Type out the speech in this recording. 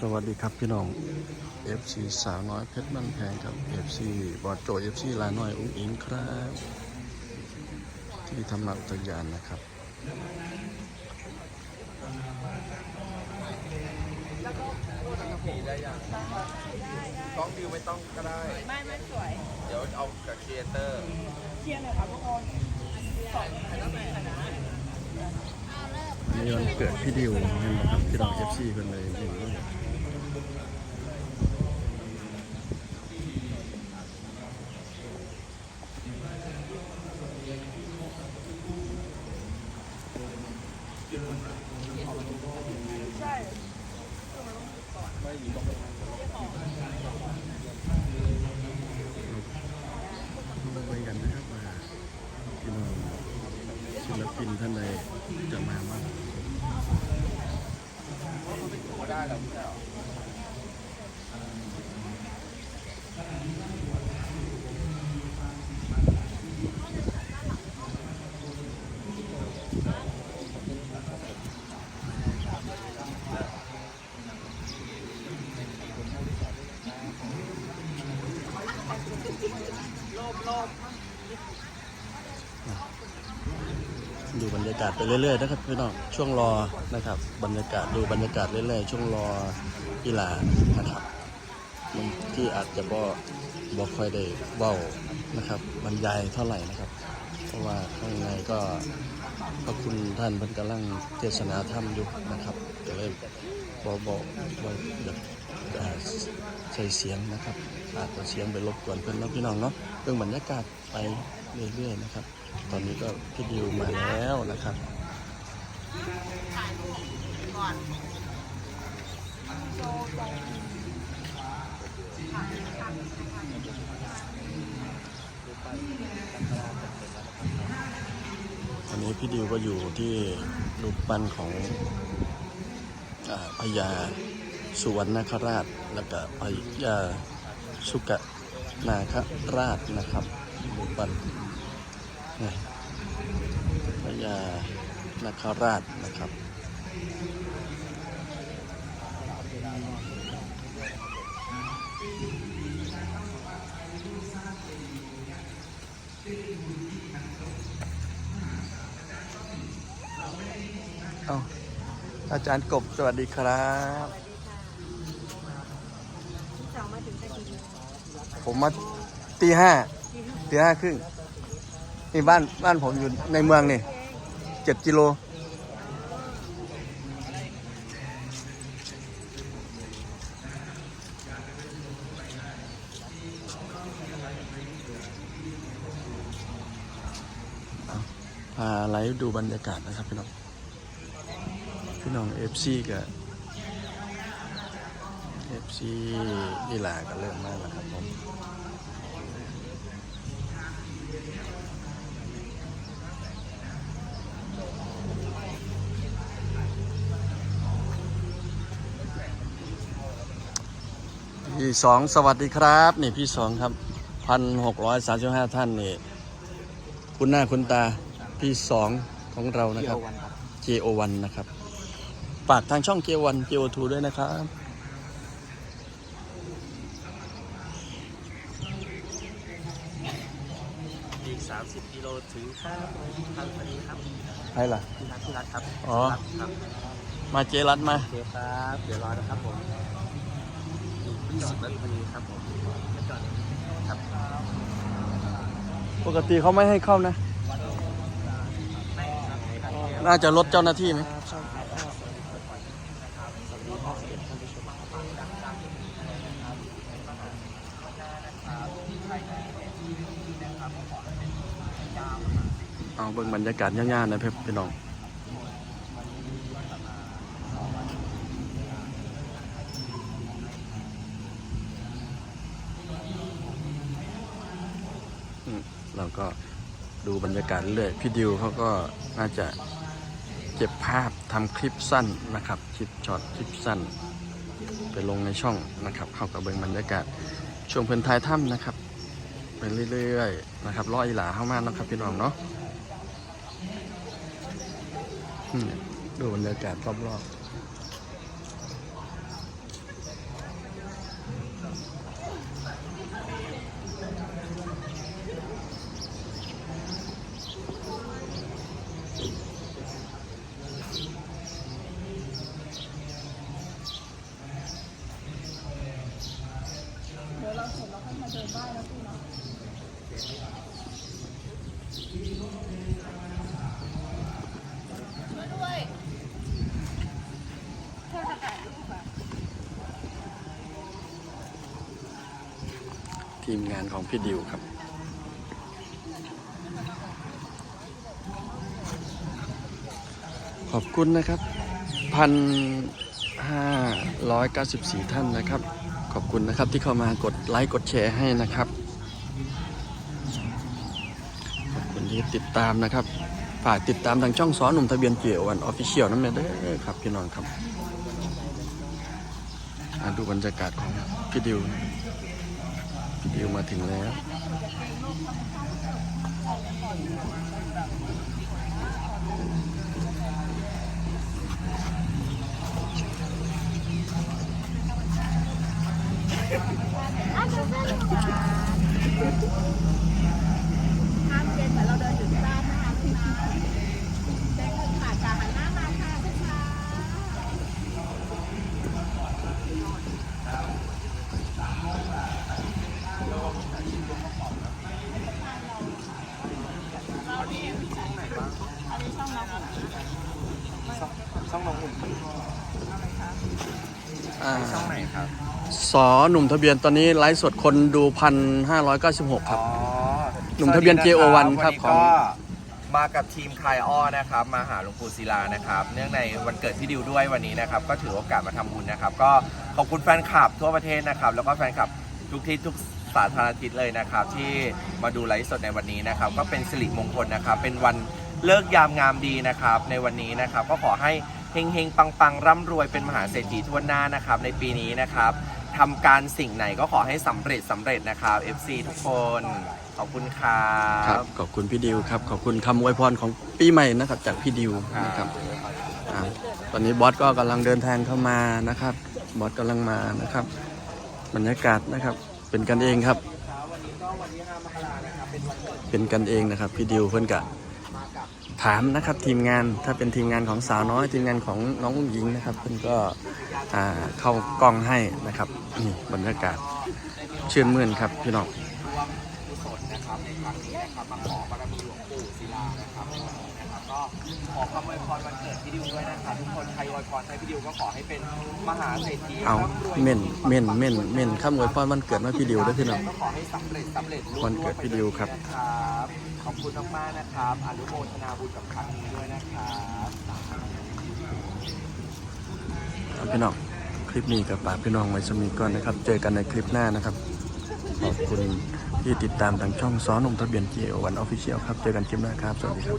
สวัสดีครับพี่น้อง FC สาวน้อยเพชรบ้านแพงกับ FC บอดโจ FC ลาน้อยอุ้งอิงครับ ที่ทำหนักตะยานนะครับต้องวิวไม่ต้องก็ได้ ไม่ไม่สวย เดี๋ยวเอากับครีเอเตอร์เชียร์หน่อยค่ะทุกคนนี่วันเกิดพี่ดิวเห็นไหมครับพี่น้อง FC คนเลยเห็นไหม ใช่ มาไปกันนะครับมาพี่น้อง ศิลปินท่านใดจะมาบ้างก็ได้แล้วไม่ใช่เหรอ ดูบรรยากาศไปเรื่อยๆนะครับพี่น้องช่วงรอนะครับ บรรยากาศดูบรรยากาศเรื่อยๆช่วงรอกีฬานะครับมันที่อาจจะบ่บ่ค่อยได้เว้านะครับบรรยายเท่าไหร่นะครับ เพราะว่าข้างในก็พระคุณท่านพิ่นกำลังเทศนาธรรมอยู่นะครับก็เลยบ่บ่บ่อยากอ่า ใส่เสียงนะครับอาจจะเสียงไปรบกวนเพิ่นเนพี่น้องเนาะเรื่องบรรยากาศไปเรื่อยๆนะครับ ตอนนี้ก็พี่ดิวมาแล้วนะครับตอนนี้พี่ดิวก็อยู่ที่รูปปั้นของอพญา สุวรรณคราช แล้วก็พญาสุกนาคราชนะครับรูปปั้นนี่พญานาคราชนะครับเอาอาจารย์กบสวัสดีครับ สองมาถึงตะกี้ผมมาตีห้าตีห้าครึ่งนี่บ้านบ้านผมอยู่ในเมืองนี่เจ็ดกิโลอาพาไลฟ์ดูบรรยากาศนะครับพี่น้อง พี่น้องเอฟซีกับ เอฟซีลีลาก็เริ่มมากแล้วครับผมพี่สองสวัสดีครับ นี่พี่สองครับพันหกร้อยสามสิบห้าท่านนี่ คุณหน้าคุณตาพี่สองของเรานะครับ JO1 นะครับฝากทางช่อง J1 JO2 ด้วยนะครับ 30กิโลถึงครับทางพอดีครับใครล่ะที่รักที่รักครับอ๋อ ครับมาเจรัตมาโอเคครับเดี๋ยวรอนะครับผมอีกสิบนาทีพอดีครับผมครับปกติเขาไม่ให้เข้านะ น่าจะลดเจ้าหน้าที่ไหม เอาเบิ่งบรรยากาศย่าๆนะเพื่อนพี่น้องเราก็ดูบรรยากาศเรื่อยพี่ดิวเขาก็น่าจะเก็บภาพทำคลิปสั้นนะครับ คลิปช็อตคลิปสั้น ไปลงในช่องนะครับ เข้ากับเบิ่งบรรยากาศช่วงเพิ่นทายถ้ำนะครับไปเรื่อยๆนะครับรออีหลาเข้ามานะครับพี่น้องเนาะ ดูบรรยากาศรอบๆเดี๋ยวเราเสร็จเราค่อยมาเดินบ้านแล้พี่เนาะ ทีมงานของพี่ดิวครับขอบคุณนะครับพันห้าร้อยเก้าสิบสี่ท่านนะครับ ขอบคุณนะครับที่เข้ามากดไลค์กดแชร์ให้นะครับ ขอบคุณที่ติดตามนะครับ ฝากติดตามทางช่องสอนหนุ่มทะเบียนเกี่ยววันออฟฟิเชียลนั่นเองด้อครับพี่น้องครับอ่าดูบรรยากาศของพี่ดิวนะ พี่ดิวมาถึงแล้ว ห้ามเย็นเหมือนเราเดินอยู่ที่บ้านนะคะคุณอาเจ๊คุณค่ะจะหันหน้ามาค่ะคุณค่ะ ช่องน้องหุ่น อ่า ช่องไหนครับสอหนุ่มทะเบียนตอนนี้ไลฟ์สดคนดูพันห้าร้อยเก้าสิบหกครับอ๋อหนุ่มทะเบียนสวัสดี JO1 นะครับวันนี้ของก็มากับทีมคายอ้อนะครับ มาหาหลวงปู่ศิลานะครับ เนื่องในวันเกิดพี่ดิวด้วยวันนี้นะครับ ก็ถือโอกาสมาทำบุญนะครับ ก็ขอบคุณแฟนคลับทั่วประเทศนะครับ แล้วก็แฟนคลับทุกที่ทุกสาธารณทิศเลยนะครับ ที่มาดูไลฟ์สดในวันนี้นะครับ ก็เป็นสิริมงคลนะครับ เป็นวันเลิกยามงามดีนะครับ ในวันนี้นะครับ ก็ขอให้ เฮงเฮงปังปังร่ำรวยเป็นมหาเศรษฐีทั่วหน้านะครับ ในปีนี้นะครับทำการสิ่งไหนก็ขอให้สำเร็จสำเร็จนะครับ FC ทุกคน ขอบคุณครัครับ บขอบคุณพี่ดิวครับ ขอบคุณคำอวยพรของปีใหม่นะครับ จากพี่ดิวนะครับอ่าตอนนี้บอสก็กำลังเดินทางเข้ามานะครับ บอสกำลังมานะครับ บรรยากาศนะครับ เป็นกันเองครับ เป็นกันเองนะครับ พี่ดิวเพื่อนกะ ถามนะครับทีมงานถ้าเป็นทีมงานของสาวน้อยทีมงานของน้องหญิงนะครับเพื่อนก็เข้ากล้องให้นะครับนี่บรรยากาศเชื่นมื่นครับพี่น้องรวมกุศลนะครับในครั้งนี้ครับมาขอบารมีหลวงปู่ศิลานะครับก็ขอคำอวยพรวันเกิดพี่ดิวด้วยนะครับทุกคนใครอวยพรให้พี่ดิวก็ขอให้เป็นมหาเศรษฐีเอาเม่นเม่นเม่นเม่นข้ามอวยพรวันเกิดมาพี่ดิวด้วยพี่น้องก็ขอให้สำเร็จสำเร็จรุ่งวันเกิดพี่ดิวครับครับ ขอบคุณมากๆนะครับ อนุโมทนาบุญกับครั้งนี้ด้วยนะครับพี่น้องคลิปนี้กับฝากพี่น้องไว้สมีก่อนนะครับ เจอกันในคลิปหน้านะครับ ขอบคุณที่ติดตามทางช่องซ้อนนมทะเบียนเกียววันออฟฟิเชียลครับ เจอกันคลิปหน้าครับ สวัสดีครับ